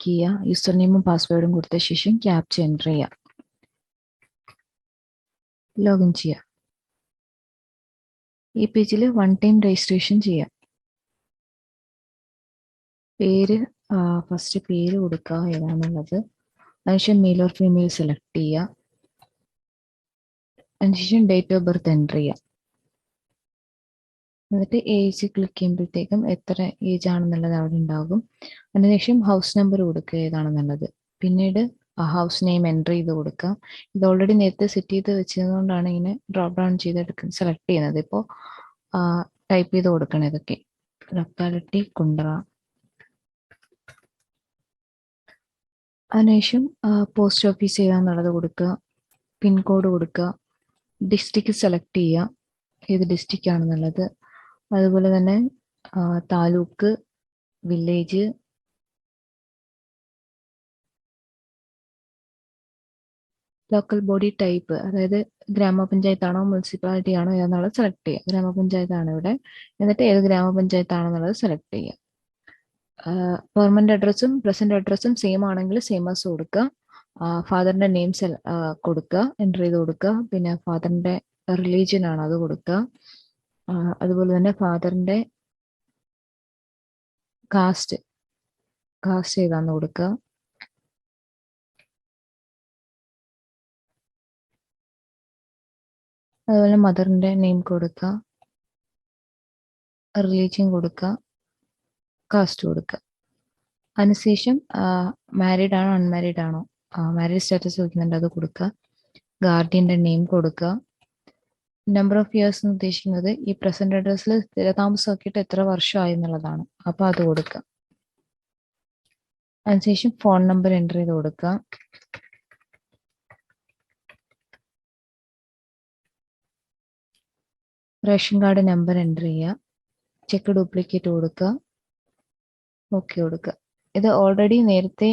Click ചെയ്യുക user നെയിമും പാസ്വേഡും കൊടുത്ത ശേഷം ക്യാപ്ച എന്റർ ചെയ്യുക ലോഗിൻ ചെയ്യുക ഈ പേജിൽ വൺ ടൈം രജിസ്ട്രേഷൻ ചെയ്യാം. പേര് ഫസ്റ്റ് പേര് കൊടുക്കുക ഏതാണെന്നുള്ളത് അതിനുശേഷം മെയിൽ ഓർ ഫീമെയിൽ സെലക്ട് ചെയ്യുക അതിനുശേഷം ഡേറ്റ് ഓഫ് ബർത്ത് എന്റർ ചെയ്യുക എന്നിട്ട് ഏജ് ക്ലിക്ക് ചെയ്യുമ്പോഴത്തേക്കും എത്ര ഏജ് ആണെന്നുള്ളത് അവിടെ ഉണ്ടാകും. അതിനുശേഷം ഹൗസ് നമ്പർ കൊടുക്കുക ഏതാണെന്നുള്ളത് പിന്നീട് ഹൗസ് നെയിം എന്റർ ചെയ്ത് കൊടുക്കുക. ഇത് ഓൾറെഡി നേരത്തെ സെറ്റ് ചെയ്ത് വെച്ചതുകൊണ്ടാണ് ഇങ്ങനെ ഡ്രോപ്പ് ഡൗൺ ചെയ്ത് ചെയ്തെടുക്കുന്നത് സെലക്ട് ചെയ്യുന്നത് ഇപ്പോൾ ടൈപ്പ് ചെയ്ത് കൊടുക്കണം ഇതൊക്കെ. ലൊക്കാലിറ്റി കുണ്ടറ അതിനുശേഷം പോസ്റ്റ് ഓഫീസ് ഏതാന്നുള്ളത് കൊടുക്കുക. പിൻകോഡ് കൊടുക്കുക. ഡിസ്ട്രിക്ട് സെലക്ട് ചെയ്യുക. ഏത് ഡിസ്ട്രിക്റ്റ് ആണെന്നുള്ളത്. അതുപോലെ തന്നെ taluk village local body type അതായത് ഗ്രാമപഞ്ചായത്താണോ മുനിസിപ്പാലിറ്റി ആണോ എന്നുള്ളത് സെലക്ട് ചെയ്യുക ഗ്രാമപഞ്ചായത്താണ് ഇവിടെ. എന്നിട്ട് ഏത് ഗ്രാമപഞ്ചായത്താണെന്നുള്ളത് സെലക്ട് ചെയ്യുക പെർമനന്റ് അഡ്രസ്സും പ്രസന്റ് അഡ്രസ്സും സെയിം ആണെങ്കിൽ സെയിം ആസ് കൊടുക്കുക. ഫാദറിന്റെ നെയിം കൊടുക്കുക എന്റർ ചെയ്ത് കൊടുക്കുക. പിന്നെ ഫാദറിന്റെ റിലീജിയൻ ആണ് അത് കൊടുക്കുക. അതുപോലെ തന്നെ ഫാദറിന്റെ കാസ്റ്റ് കാസ്റ്റ് ഏതാന്ന് കൊടുക്കുക. അതുപോലെ മദറിന്റെ നെയിം കൊടുക്കുക. റിലീജിയൻ കൊടുക്കുക. കാസ്റ്റ് കൊടുക്കുക. അതിനുശേഷം മാരീഡ് ആണോ അൺമാരീഡ് ആണോ? മാരീഡ് സ്റ്റാറ്റസ് ചോദിക്കുന്നുണ്ട് അത് കൊടുക്കുക. ഗാർഡിയന്റെ നെയിം കൊടുക്കുക. നമ്പർ ഓഫ് ഇയേഴ്സ് എന്ന് ഉദ്ദേശിക്കുന്നത് ഈ പ്രസന്റ് അഡ്രസ്സിൽ സ്ഥിരതാമസമാക്കിയിട്ട് എത്ര വർഷമായി എന്നുള്ളതാണ്. അപ്പൊ അത് കൊടുക്കുക അതിനുശേഷം ഫോൺ നമ്പർ എന്റർ ചെയ്ത് കൊടുക്കുക റേഷൻ കാർഡ് നമ്പർ എന്റർ ചെയ്യുക ചെക്ക് ഡ്യൂപ്ലിക്കേറ്റ് കൊടുക്കുക ഓക്കെ കൊടുക്കുക ഇത് ഓൾറെഡി നേരത്തെ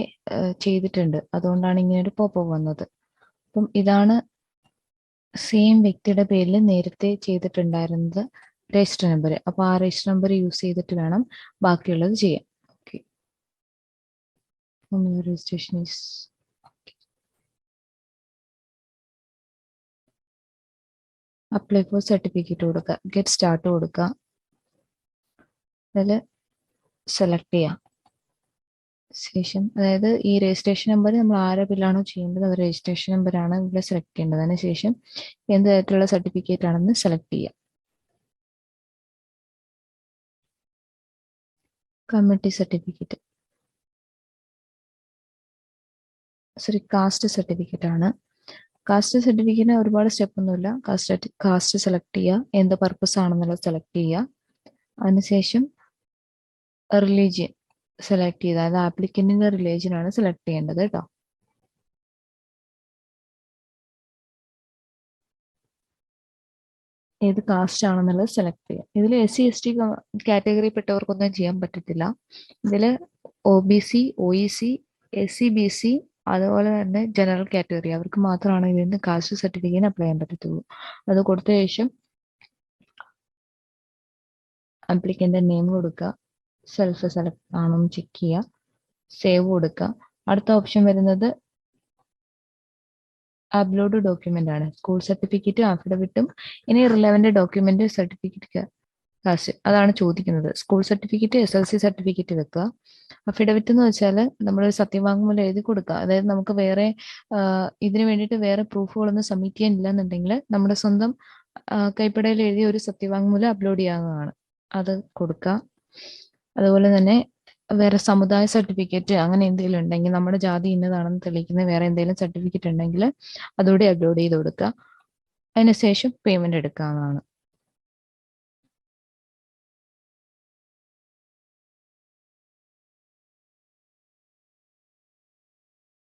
ചെയ്തിട്ടുണ്ട്. അതുകൊണ്ടാണ് ഇങ്ങനെ ഒരു പോപ്പ് വന്നത്. അപ്പം ഇതാണ് സെയിം വ്യക്തിയുടെ പേരിൽ നേരത്തെ ചെയ്തിട്ടുണ്ടായിരുന്നത് രജിസ്റ്റർ നമ്പർ അപ്പൊ ആ രജിസ്റ്റർ നമ്പർ യൂസ് ചെയ്തിട്ട് വേണം ബാക്കിയുള്ളത് ചെയ്യാൻ. അപ്ലൈ ഫോർ സർട്ടിഫിക്കറ്റ് കൊടുക്കുക. ഗെറ്റ് സ്റ്റാർട്ട് കൊടുക്കുക. അതിൽ സെലക്ട് ചെയ്യാം. ശേഷം അതായത് ഈ രജിസ്ട്രേഷൻ നമ്പർ നമ്മൾ ആരെ ബില്ലാണോ ചെയ്യേണ്ടത് അത് രജിസ്ട്രേഷൻ നമ്പറാണ് ഇവിടെ സെലക്ട് ചെയ്യേണ്ടത്. അതിനുശേഷം എന്ത് തരത്തിലുള്ള സർട്ടിഫിക്കറ്റ് ആണെന്ന് സെലക്ട് ചെയ്യാം. Committee certificate sorry caste certificate ആണ്. കാസ്റ്റ് സർട്ടിഫിക്കറ്റിന് ഒരുപാട് സ്റ്റെപ്പ് ഒന്നുമില്ല കാസ്റ്റ് കാസ്റ്റ് സെലക്ട് ചെയ്യുക എന്ത് പർപ്പസ് ആണെന്നുള്ളത് സെലക്ട് ചെയ്യുക അതിനുശേഷം റിലീജിയൻ സെലക്ട് ചെയ്ത് അതായത് ആപ്ലിക്കന്റിന്റെ റിലേഷനാണ് സെലക്ട് ചെയ്യേണ്ടത് കേട്ടോ ഏത് കാസ്റ്റ് ആണെന്നുള്ളത് സെലക്ട് ചെയ്യാം. ഇതിൽ S C S T category പെട്ടവർക്കൊന്നും ചെയ്യാൻ പറ്റത്തില്ല. ഇതിൽ O B C O E C S C B C അതുപോലെ തന്നെ ജനറൽ കാറ്റഗറി അവർക്ക് മാത്രമാണ് ഇതിൽ നിന്ന് കാസ്റ്റ് സർട്ടിഫിക്കറ്റ് അപ്ലൈ ചെയ്യാൻ പറ്റത്തുള്ളൂ. അത് കൊടുത്ത ശേഷം അപ്ലിക്കന്റെ നെയിം കൊടുക്കുക. സെൽഫ് സെലക്ട് ആണോ ചെക്ക് ചെയ്യുക സേവ് കൊടുക്കുക അടുത്ത ഓപ്ഷൻ വരുന്നത് അപ്ലോഡ് ഡോക്യുമെന്റ് ആണ്. സ്കൂൾ സർട്ടിഫിക്കറ്റ് അഫിഡവിറ്റും ഇനി റിലവന്റ് ഡോക്യുമെന്റ് സർട്ടിഫിക്കറ്റ് അതാണ് ചോദിക്കുന്നത്. School certificate S L C certificate വെക്കുക അഫിഡവിറ്റ് എന്ന് വെച്ചാൽ നമ്മൾ സത്യവാങ്മൂലം എഴുതി കൊടുക്കുക അതായത് നമുക്ക് വേറെ ഇതിനു വേണ്ടിയിട്ട് വേറെ പ്രൂഫുകളൊന്നും സബ്മിറ്റ് ചെയ്യാനില്ല എന്നുണ്ടെങ്കിൽ നമ്മുടെ സ്വന്തം കൈപ്പടയിൽ എഴുതിയ ഒരു സത്യവാങ്മൂലം അപ്ലോഡ് ചെയ്യാവുന്നതാണ്. അത് കൊടുക്കുക അതുപോലെ തന്നെ വേറെ സമുദായ സർട്ടിഫിക്കറ്റ് അങ്ങനെ എന്തെങ്കിലും ഉണ്ടെങ്കിൽ നമ്മുടെ ജാതി ഇന്നതാണെന്ന് തെളിയിക്കുന്ന വേറെ എന്തെങ്കിലും സർട്ടിഫിക്കറ്റ് ഉണ്ടെങ്കിൽ അതോടെ അപ്ലോഡ് ചെയ്ത് കൊടുക്കുക. അതിനുശേഷം പേയ്മെന്റ് എടുക്കാവുന്നതാണ്.